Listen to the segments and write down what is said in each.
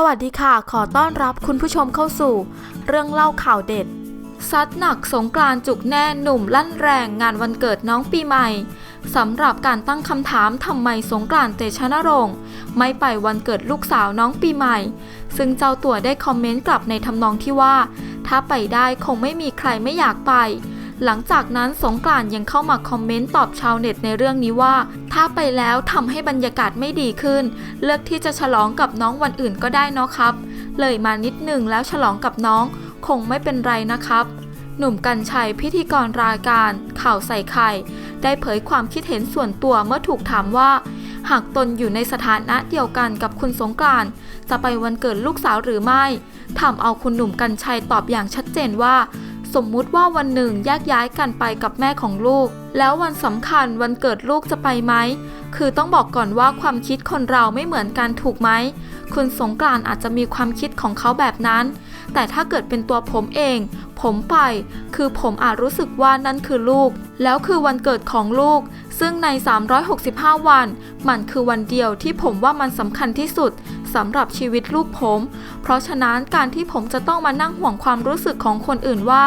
สวัสดีค่ะ ขอต้อนรับคุณผู้ชมเข้าสู่ เรื่องเล่าข่าวเด็ด ซัดหนักสงกรานต์จุกแน่หนุ่มลั่นแรงงานวันเกิดน้องปีใหม่สำหรับการตั้งคำถามทำไมสงกรานเตชะนรงค์ไม่ไปวันเกิดลูกสาวน้องปีใหม่ ซึ่งเจ้าตัวได้คอมเมนต์กลับในทำนองที่ว่า ถ้าไปได้คงไม่มีใครไม่อยากไป หลังจากนั้นสงกรานยังเข้ามาคอมเมนต์ตอบชาวเน็ตในเรื่องนี้ว่า ถ้าไปแล้วทำให้บรรยากาศไม่ดีขึ้น เลือกที่จะฉลองกับน้องวันอื่นก็ได้เนาะครับ เลยมานิดหนึ่งแล้วฉลองกับน้อง คงไม่เป็นไรนะครับ หนุ่มกัญชัยพิธีกรรายการ ข่าวใส่ไข่ได้เผยความคิดเห็นส่วนตัวเมื่อถูกถามว่า หากตนอยู่ในสถานะเดียวกันกับคุณสงกรานจะไปวันเกิดลูกสาวหรือไม่ทำเอาคุณหนุ่มกัญชัยตอบอย่างชัดเจนว่า สมมุติว่าวันหนึ่งแยกย้ายกันไปกับแม่ของลูก แล้ววันสำคัญวันเกิดลูกจะไปไหม คือต้องบอกก่อนว่าความคิดคนเราไม่เหมือนกันถูกไหม คุณสงกรานต์อาจจะมีความคิดของเขาแบบนั้น แต่ถ้าเกิดเป็นตัวผมเอง ผมไป คือผมอาจรู้สึกว่านั่นคือลูก แล้วคือวันเกิดของลูก ซึ่งใน 365 วัน มันคือวันเดียวที่ผมว่ามันสำคัญที่สุดสำหรับชีวิตลูกผม เพราะฉะนั้นการที่ผมจะต้องมานั่งห่วงความรู้สึกของคนอื่นว่า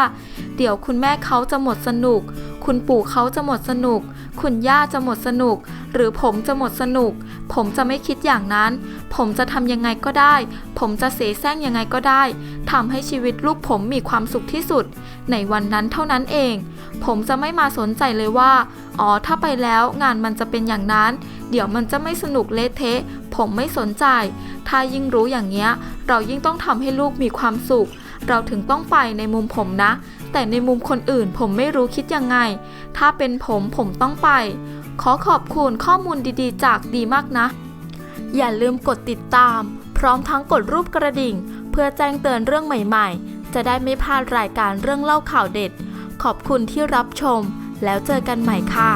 เดี๋ยวคุณแม่เขาจะหมดสนุก คุณปู่เขาจะหมดสนุก คุณย่าจะหมดสนุก หรือผมจะหมดสนุก ผมจะไม่คิดอย่างนั้น ผมจะทำยังไงก็ได้ ผมจะเสแสร้งยังไงก็ได้ทำให้ชีวิตลูกผมมีความสุขที่สุด ในวันนั้นเท่านั้นเอง ผมจะไม่มาสนใจเลยว่า อ๋อ ถ้าไปแล้วงานมันจะเป็นอย่างนั้น เดี๋ยวมันจะไม่สนุกเละเทะ ผมไม่สนใจ ถ้ายิ่งรู้อย่างเงี้ย เรายิ่งต้องทำให้ลูกมีความสุข เราถึงต้องไปในมุมผมนะ แต่ในมุมคนอื่นผมไม่รู้คิดยังไง ถ้าเป็นผมผมต้องไป ขอขอบคุณข้อมูลดีๆ จากดีมากนะ อย่าลืมกดติดตาม พร้อมทั้งกดรูปกระดิ่ง เพื่อแจ้งเตือนเรื่องใหม่ๆ จะได้ไม่พลาดรายการเรื่องเล่าข่าวเด็ด ขอบคุณที่รับชม แล้วเจอกันใหม่ค่ะ